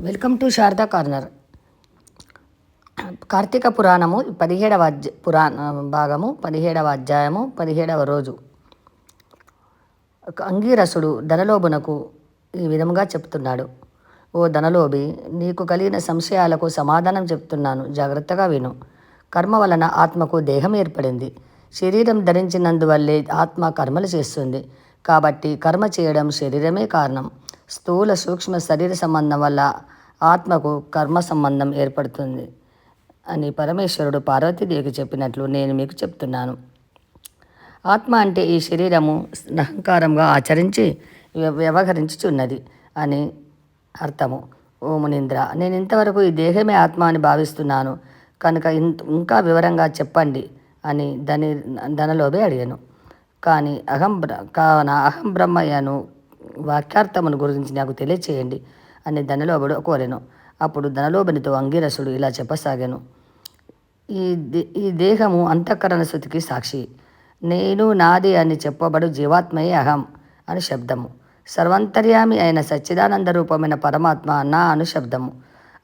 Welcome to Sharada corner. Karthika Puranam పదిహేడవ అధ్య పురాణ భాగము పదిహేడవ అధ్యాయము పదిహేడవ రోజు. అంగీరసుడు ధనలోభునకు ఈ విధముగా చెప్తున్నాడు. ఓ ధనలోభి నీకు కలిగిన సంశయాలకు సమాధానం చెప్తున్నాను. జాగ్రత్తగా విను. కర్మ వలన ఆత్మకు దేహం ఏర్పడింది. శరీరం ధరించినందువల్లే ఆత్మ కర్మలు చేస్తుంది. కాబట్టి కర్మ చేయడం శరీరమే కారణం. స్థూల సూక్ష్మ శరీర సంబంధం వల్ల ఆత్మకు కర్మ సంబంధం ఏర్పడుతుంది అని పరమేశ్వరుడు పార్వతీదేవికి చెప్పినట్లు నేను మీకు చెప్తున్నాను. ఆత్మ అంటే ఈ శరీరము అహంకారంగా ఆచరించి వ్యవహరించుచున్నది అని అర్థము. ఓ మునీంద్ర నేను ఇంతవరకు ఈ దేహమే ఆత్మ అని భావిస్తున్నాను. కనుక ఇంత ఇంకా వివరంగా చెప్పండి అని ధని ధనలోబే అడిగాను. కానీ అహం బ్ర కావున అహం బ్రహ్మయ్యను వాక్యార్థమును గురించి నాకు తెలియచేయండి అని ధనలోబడు కోరెను. అప్పుడు ధనలోభనితో అంగీరసుడు ఇలా చెప్పసాగాను. ఈ దే- ఈ దేహము అంతఃకరణ శృతికి సాక్షి. నేను నాది అని చెప్పబడు జీవాత్మయే అహం అని శబ్దము. సర్వంతర్యామి అయిన సచ్చిదానంద రూపమైన పరమాత్మ నా అను శబ్దము.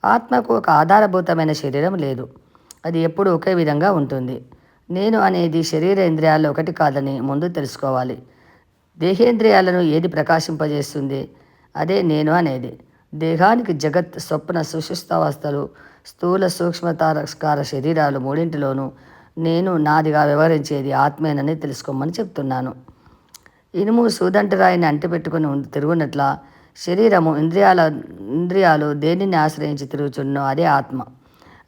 ఆత్మకు ఒక ఆధారభూతమైన శరీరం లేదు. అది ఎప్పుడూ ఒకే విధంగా ఉంటుంది. నేను అనేది శరీర ఇంద్రియాల్లో ఒకటి కాదని ముందు తెలుసుకోవాలి. దేహేంద్రియాలను ఏది ప్రకాశింపజేస్తుంది? అదే నేను అనేది. దేహానికి జగత్ స్వప్న సుషుప్తావస్థలు స్థూల సూక్ష్మతారస్కార శరీరాలు మూడింటిలోనూ నేను నాదిగా వ్యవహరించేది ఆత్మేనని తెలుసుకోమని చెప్తున్నాను. ఇనుము సూదంటరాయిని అంటిపెట్టుకుని తిరుగునట్ల శరీరము ఇంద్రియాల ఇంద్రియాలు దేనిని ఆశ్రయించి తిరుగుచున్నో అదే ఆత్మ.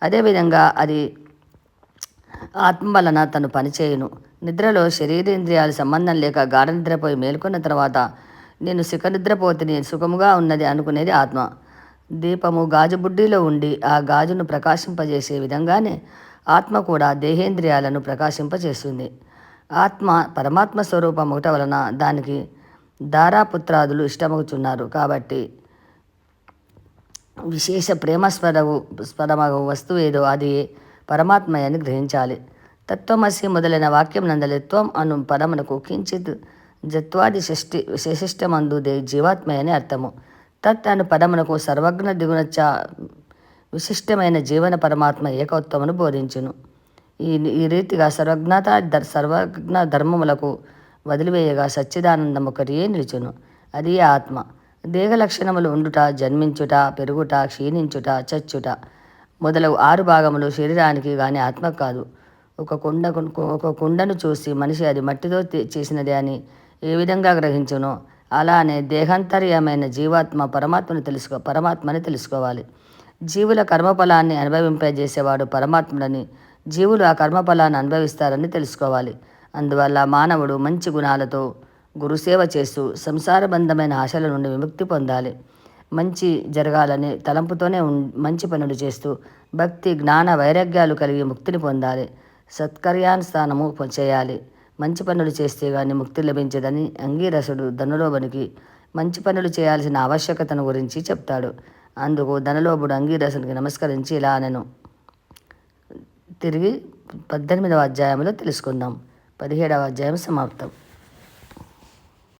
అదేవిధంగా అది ఆత్మ వలన తను పనిచేయును. నిద్రలో శరీరేంద్రియాలు సంబంధం లేక గాఢ నిద్రపోయి మేల్కొన్న తర్వాత నేను సుఖ నిద్రపోతిని సుఖముగా ఉన్నది అనుకునేది ఆత్మ. దీపము గాజు బుడ్డీలో ఉండి ఆ గాజును ప్రకాశింపజేసే విధంగానే ఆత్మ కూడా దేహేంద్రియాలను ప్రకాశింపజేస్తుంది. ఆత్మ పరమాత్మ స్వరూపం ఒకట వలన దానికి దారాపుత్రాదులు ఇష్టమగుచున్నారు. కాబట్టి విశేష ప్రేమ స్వరవు స్వరమగు వస్తువు ఏదో అది పరమాత్మయని గ్రహించాలి. తత్వమసి మొదలైన వాక్యం నందలిత్వం అను పదమునకు కించిత్ జత్వాది షష్టి విశిష్టమందు దే జీవాత్మయని అర్థము. తత్ అను పదమునకు సర్వజ్ఞ దిగునచ్చ విశిష్టమైన జీవన పరమాత్మ ఏకత్వమును బోధించును. ఈ ఈ రీతిగా సర్వజ్ఞత సర్వజ్ఞ ధర్మములకు వదిలివేయగా సచ్చిదానందం ఒకరియే నిలుచును. అది ఆత్మ. దేహ లక్షణములు ఉండుట జన్మించుట పెరుగుట క్షీణించుట చచ్చుట మొదలగు ఆరు భాగములు శరీరానికి కానీ ఆత్మ కాదు. ఒక కొండ ఒక కుండను చూసి మనిషి అది మట్టితో చేసినది అని ఏ విధంగా గ్రహించునో అలానే దేహాంతర్యమైన జీవాత్మ పరమాత్మను తెలుసుకో పరమాత్మని తెలుసుకోవాలి. జీవుల కర్మఫలాన్ని అనుభవింపజేసేవాడు పరమాత్ముడని జీవులు ఆ కర్మఫలాన్ని అనుభవిస్తారని తెలుసుకోవాలి. అందువల్ల మానవుడు మంచి గుణాలతో గురుసేవ చేస్తూ సంసారబంధమైన ఆశల నుండి విముక్తి పొందాలి. మంచి జరగాలని తలంపుతోనే ఉం- మంచి పనులు చేస్తూ భక్తి జ్ఞాన వైరాగ్యాలు కలిగి ముక్తిని పొందాలి. సత్కర్యానుష్ఠానము చేయాలి. మంచి పనులు చేస్తే గాని ముక్తి లభించదని అంగీరసుడు ధనులోబనికి మంచి పనులు చేయాల్సిన ఆవశ్యకతను గురించి చెప్తాడు. అందుకు ధనలోబుడు అంగీరసునికి నమస్కరించి ఇలా అనను. తిరిగి పద్దెనిమిదవ అధ్యాయంలో తెలుసుకుందాం. పదిహేడవ అధ్యాయం సమాప్తం.